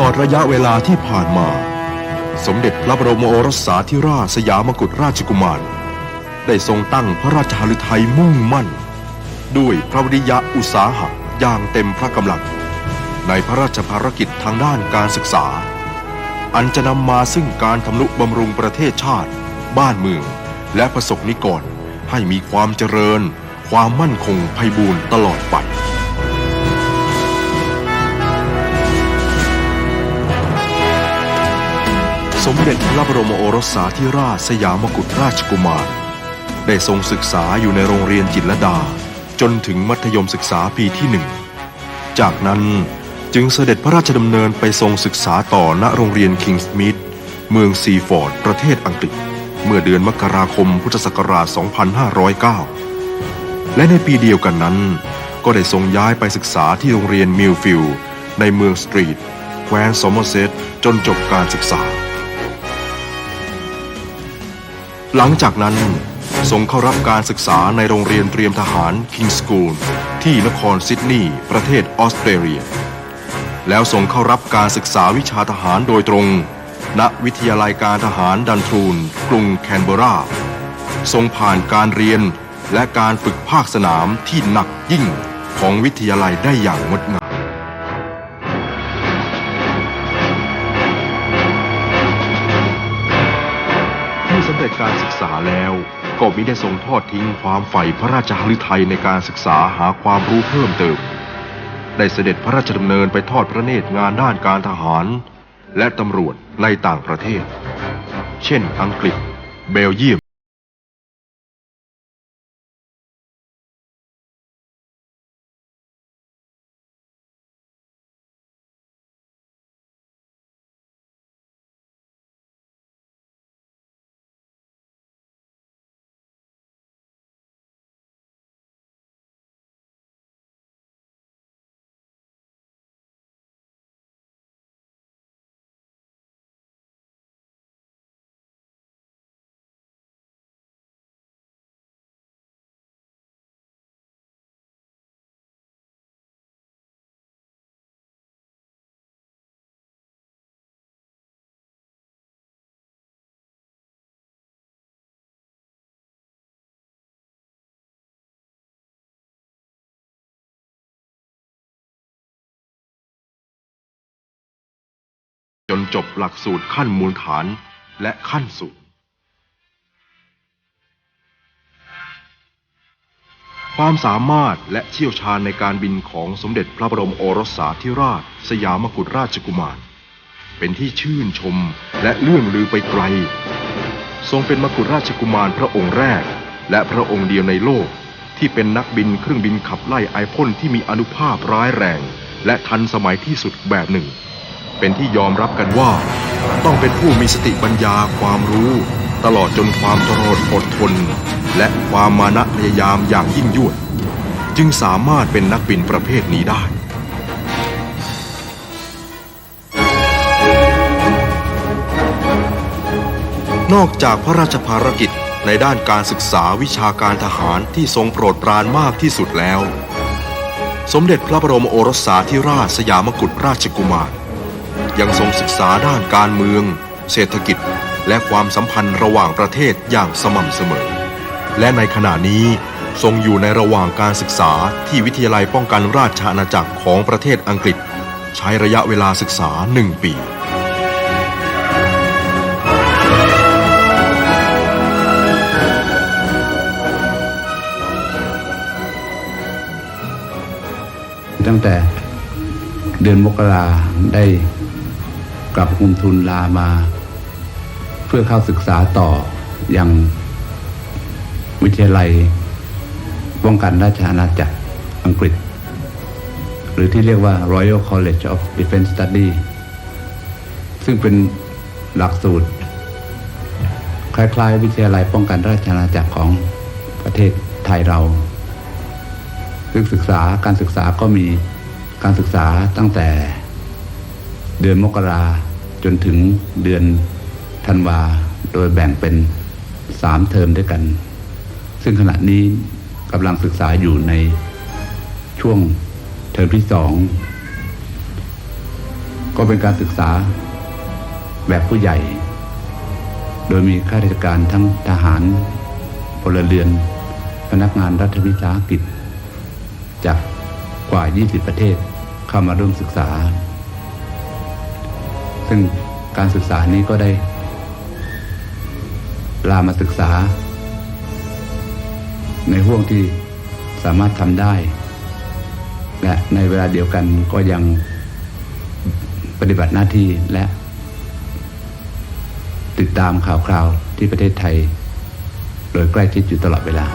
ลอดระยะเวลาที่ผ่านมา สมเด็จพระบรมโอรสาธิราชสยามกุฎราชกุมาร ได้ทรงตั้งพระราชหฤทัยมุ่งมั่น ด้วยพระวิริยะอุตสาหะอย่างเต็มพระกำลัง ในพระราชภารกิจทางด้านการศึกษา อันจะนำมาซึ่งการทำนุบำรุงประเทศชาติ บ้านเมือง และประสบนิกรให้มีความเจริญ ความมั่นคงไพบูรณ์ตลอดไป สมเด็จพระบรมโอรสาธิราชสยามกุฎราชกุมาร ได้ทรงศึกษาอยู่ในโรงเรียนจิตรดา จนถึงมัธยมศึกษาปีที่หนึ่ง จากนั้นจึงเสด็จพระราชดำเนินไปทรงศึกษาต่อณโรงเรียนคิงส์มิดเมืองซีฟอร์ด ประเทศอังกฤษ เมื่อเดือนมกราคมพุทธศักราช 2509 และในปีเดียวกันนั้น ก็ได้ทรงย้ายไปศึกษาที่โรงเรียนมิลฟิลด์ในเมืองสตรีทแคว้นซอมเมอร์เซตจนจบการศึกษา หลังจากนั้นทรงเข้ารับการศึกษาในโรงเรียนเตรียมทหารคิงสกูลที่นครซิดนีย์ประเทศออสเตรเลีย แล้วทรงเข้ารับการศึกษาวิชาทหารโดยตรง ณวิทยาลัยการทหารดันทรูน กรุงแคนเบราทรงผ่านการเรียนและการฝึกภาคสนามที่หนักยิ่งของวิทยาลัยได้อย่างงดงาม การศึกษาแล้ว ก็มิได้ทรงทอดทิ้งความใฝ่พระราชหฤทัยในการศึกษาหาความรู้เพิ่มเติม ได้เสด็จพระราชดำเนินไปทอดพระเนตรงานด้านการทหาร และตำรวจในต่างประเทศ เช่น อังกฤษ เบลเยียม จนจบหลักสูตรขั้นมูลฐานและขั้นสูงความสามารถและเชี่ยวชาญในการบินของสมเด็จพระบรมโอรสาธิราช สยามกุฎราชกุมาร เป็นที่ชื่นชมและเลื่องลือไปไกล ทรงเป็นมกุฎราชกุมารพระองค์แรก และพระองค์เดียวในโลกที่เป็นนักบินเครื่องบินขับไล่ไอพ่นที่มีอนุภาพร้ายแรง และทันสมัยที่สุดแบบหนึ่ง เป็นที่ยอมรับกันว่า ต้องเป็นผู้มีสติปัญญาความรู้ ตลอดจนความทรหดอดทน และความมานะพยายามอย่างยิ่งยวด จึงสามารถเป็นนักบินประเภทนี้ได้นอกจากพระราชภารกิจในด้านการศึกษาวิชาการทหารที่ทรงโปรดปรานมากที่สุดแล้ว สมเด็จพระบรมโอรสาธิราชสยามกุฎราชกุมาร ยังทรงศึกษาด้านการเมือง เศรษฐกิจ และความสัมพันธ์ระหว่างประเทศอย่างสม่ำเสมอ และในขณะนี้ทรงอยู่ในระหว่างการศึกษาที่วิทยาลัยป้องกันราชอาณาจักรของประเทศอังกฤษ ใช้ระยะเวลาศึกษาหนึ่งปีตั้งแต่เดือนมกราได้ กลับคุมทุนลามา เพื่อเข้าศึกษาต่ออยังวิทยาลัยป้องกันราชอาณาจักรอังกฤษ หรือที่เรียกว่า Royal College of Defense Study ซึ่งเป็นหลักสูตร คล้ายๆ วิทยาลัยป้องกันราชอาณาจักรของประเทศไทยเรา ซึ่งศึกษาการศึกษาก็มีการศึกษาตั้งแต่ เดือนมกราจนถึงเดือนธันวา โดยแบ่งเป็นสามเทอมด้วยกัน ซึ่งขณะนี้กำลังศึกษาอยู่ในช่วงเทอมที่สอง ก็เป็นการศึกษาแบบผู้ใหญ่ โดยมีข้าราชการทั้งทหารพลเรือน พนักงานรัฐวิสาหกิจ จากกว่า 20 ประเทศเข้ามาร่วมศึกษา ซึ่งการศึกษานี้ก็ได้ลามาศึกษา ในห่วงที่สามารถทำได้ และในเวลาเดียวกันก็ยังปฏิบัติหน้าที่และ ติดตามข่าวคราวที่ประเทศไทย โดยใกล้ชิดอยู่ตลอดเวลา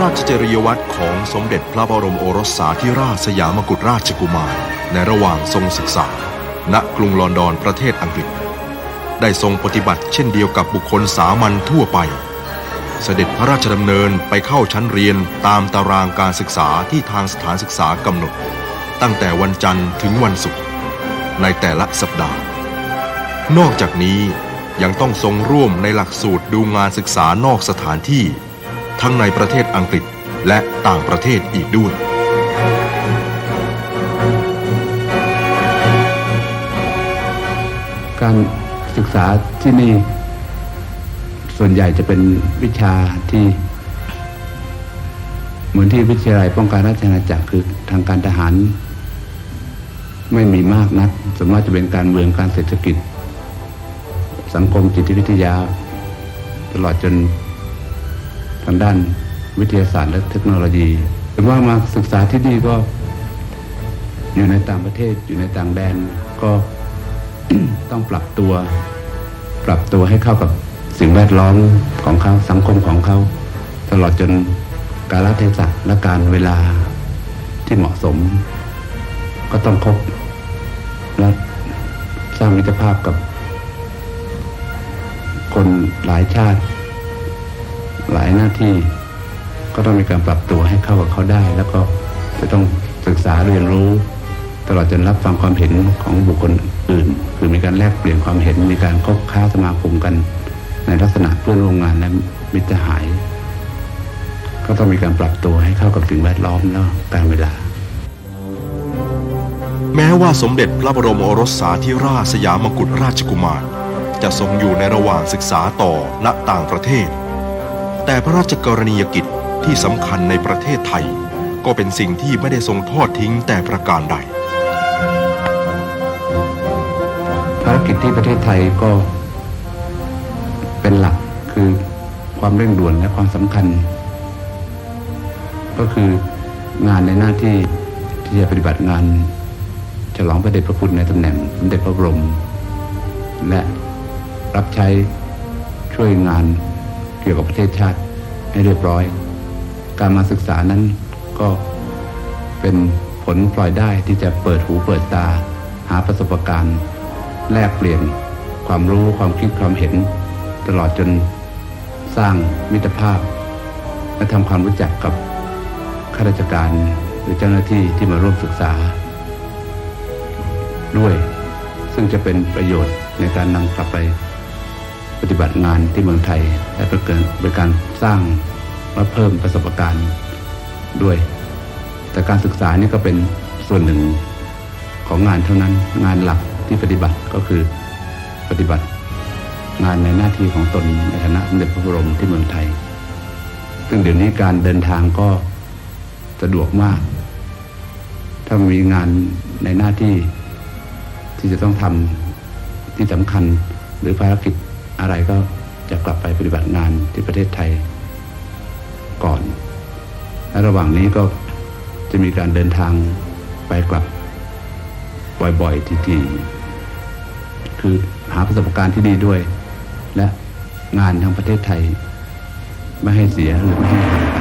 ระราชจริยวัตรของสมเด็จพระบรมโอรสสาธิราชสยามกุฎราชกุมาร ในระหว่างทรงศึกษา ณกรุงลอนดอนประเทศอังกฤษ ได้ทรงปฏิบัติเช่นเดียวกับบุคคลสามัญทั่วไป เสด็จพระราชดำเนินไปเข้าชั้นเรียนตามตารางการศึกษาที่ทางสถานศึกษากำหนด ตั้งแต่วันจันทร์ถึงวันศุกร์ในแต่ละสัปดาห์ นอกจากนี้ยังต้องทรงร่วมในหลักสูตรดูงานศึกษานอกสถานที่ ทั้งในประเทศอังกฤษและต่างประเทศอีกด้วย การศึกษาที่นี่ ส่วนใหญ่จะเป็นวิชาที่ เหมือนที่วิทยาลัยป้องกันราชอาณาจักรคือทางการทหาร ไม่มีมากนักส่วนมากจะเป็นการเมืองการเศรษฐกิจ สังคมจิตวิทยา ตลอดจน ทางด้านวิทยาศาสตร์และเทคโนโลยีถึงว่ามาศึกษาที่นี่ก็ อยู่ในต่างประเทศอยู่ในต่างแดนก็ต้องปรับตัว ปรับตัวให้เข้ากับสิ่งแวดล้อมของเขาสังคมของเขา ตลอดจนกาลเทศะและการเวลาที่เหมาะสม ก็ต้องคบและสร้างมิตรภาพกับ คนหลายชาติ หลายหน้าที่ก็ต้องมีการปรับตัวให้เข้ากับเขาได้ แล้วก็จะต้องศึกษาเรียนรู้ ตลอดจนรับฟังความเห็นของบุคคลอื่น คือมีการแลกเปลี่ยนความเห็นมีการคบค้าสมาคมกัน ในลักษณะเพื่อนร่วมงานและมิตรหาย ก็ต้องมีการปรับตัวให้เข้ากับสิ่งแวดล้อมแล้วการเวลา แม้ว่าสมเด็จพระบรมโอรสสาธิราชสยามกุฎราชกุมาร จะทรงอยู่ในระหว่างศึกษาต่อณต่างประเทศ แต่พระราชกรณียกิจที่สำคัญในประเทศไทย ก็เป็นสิ่งที่ไม่ได้ทรงทอดทิ้งแต่ประการใด ภารกิจที่ประเทศไทยก็เป็นหลักคือความเร่งด่วนและความสำคัญ ก็คืองานในหน้าที่ที่จะปฏิบัติงานฉลองพระเดชพระคุณในตำแหน่งสมเด็จพระบรม และรับใช้ช่วยงานเกี่ยวกับประเทศชาติ ให้เรียบร้อย การมาศึกษานั้นก็เป็นผลพลอยได้ที่จะเปิดหูเปิดตา หาประสบการณ์ แลกเปลี่ยนความรู้ความคิดความเห็น ตลอดจนสร้างมิตรภาพ และทำความรู้จักกับข้าราชการหรือเจ้าหน้าที่ที่มาร่วมศึกษา ด้วย ซึ่งจะเป็นประโยชน์ในการนำกลับไป ปฏิบัติงานที่เมืองไทย และเป็นการเป็นการสร้างและเพิ่มประสบการณ์ด้วย แต่การศึกษานี่ก็เป็นส่วนหนึ่งของงานเท่านั้นงานหลักที่ปฏิบัติก็คือปฏิบัติงานในหน้าที่ของตนในฐานะสมเด็จพระบรมที่เมืองไทย ซึ่งเดี๋ยวนี้การเดินทางก็สะดวกมาก ถ้ามีงานในหน้าที่ที่จะต้องทำที่สำคัญหรือภารกิจ อะไรก็จะกลับไปปฏิบัติงานที่ประเทศไทยก่อน และระหว่างนี้ก็จะมีการเดินทางไปกลับบ่อยๆทีๆคือหาประสบการณ์ที่ดีด้วย และงานทางประเทศไทย ไม่ให้เสียหรือไม่ให้หางไป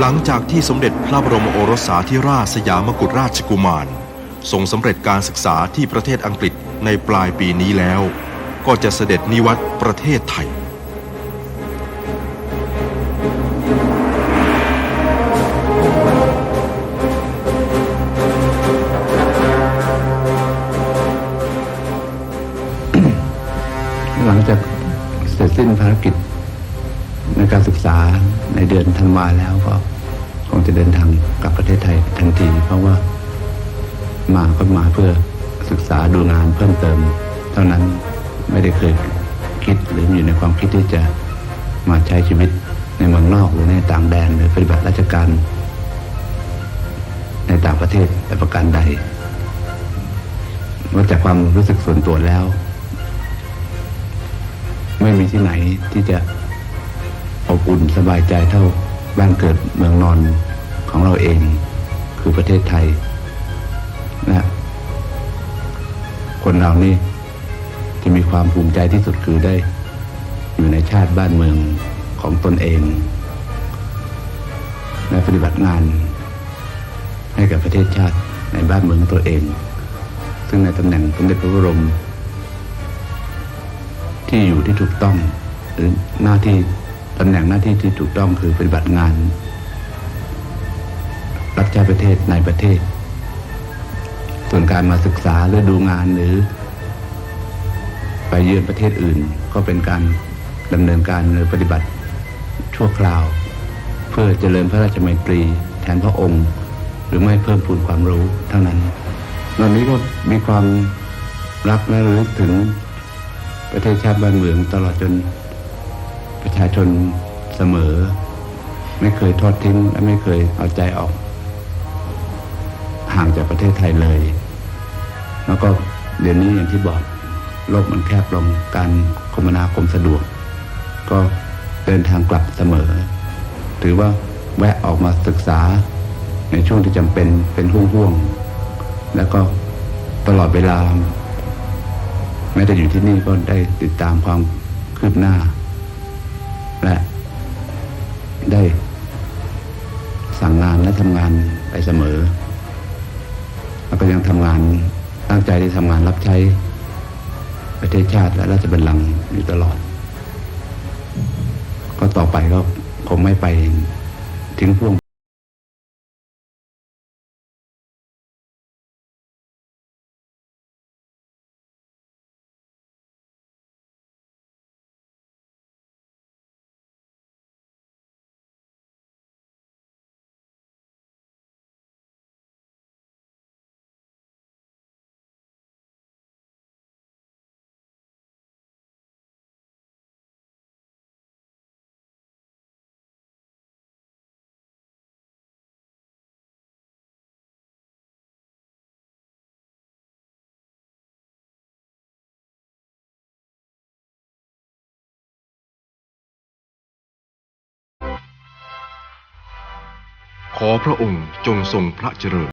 หลังจากที่สมเด็จพระบรมโอรสสาธิราชสยามกุฎราชกุมารทรงสำเร็จการศึกษาที่ประเทศอังกฤษ ในปลายปีนี้แล้ว ก็จะเสด็จนิวัตประเทศไทย หลังจากเสร็จสิ้นภารกิจในการศึกษาในในเดือนธันวาแล้วก็คงจะเดินทางกลับประเทศไทยทันที เพราะว่ามาก็มาเพื่อ ศึกษาดูงานเพิ่มเติม เท่านั้นไม่ได้เคยคิดหรืออยู่ในความคิดที่จะมาใช้ชีวิตในเมืองนอกหรือในต่างแดนหรือปฏิบัติราชการ ในต่างประเทศแต่ประการใดว่าจากความรู้สึกส่วนตัวแล้ว ไม่มีที่ไหนที่จะอบอุ่นสบายใจเท่าบ้านเกิดเมืองนอนของเราเอง คือประเทศไทยนะ คนเรานี่จะมีความภูมิใจที่สุดคือได้ อยู่ในชาติบ้านเมืองของตนเองและปฏิบัติงาน ให้กับประเทศชาติในบ้านเมืองของตัวเอง ซึ่งในตำแหน่งสมเด็จพระบรม ที่อยู่ที่ถูกต้องหรือหน้าที่ตำแหน่งหน้าที่ที่ถูกต้องคือปฏิบัติงาน รักชาประเทศในประเทศ ส่วนการมาศึกษาหรือดูงานหรือ ไปเยือนประเทศอื่น ก็เป็นการดำเนินการหรือปฏิบัติชั่วคราว เพื่อเจริญพระราชมัยตรีแทนพระองค์ หรือไม่เพิ่มพูนความรู้เท่านั้นตอนนี้ก็มีความรักและระลึกถึงประเทศชาติบ้านเมืองตลอดจนประชาชนเสมอ ไม่เคยทอดทิ้งและไม่เคยเอาใจออก ห่างจากประเทศไทยเลย แล้วก็เดี๋ยวนี้อย่างที่บอกโลกมันแคบลงการคมนาคมสะดวก ก็เดินทางกลับเสมอ ถือว่าแวะออกมาศึกษาในช่วงที่จำเป็นเป็นห่วงๆแล้วก็ตลอดเวลา แม้แต่อยู่ที่นี่ก็ได้ติดตามความคืบหน้า และได้สั่งงานและทำงานไปเสมอ แล้วก็ยังทำงาน ตั้งใจที่ทำงานรับใช้ประเทศชาติและราชบัลลังก์อยู่ตลอด ก็ต่อไปก็คงไม่ไปทิ้งพวง ขอพระองค์จงทรงพระเจริญ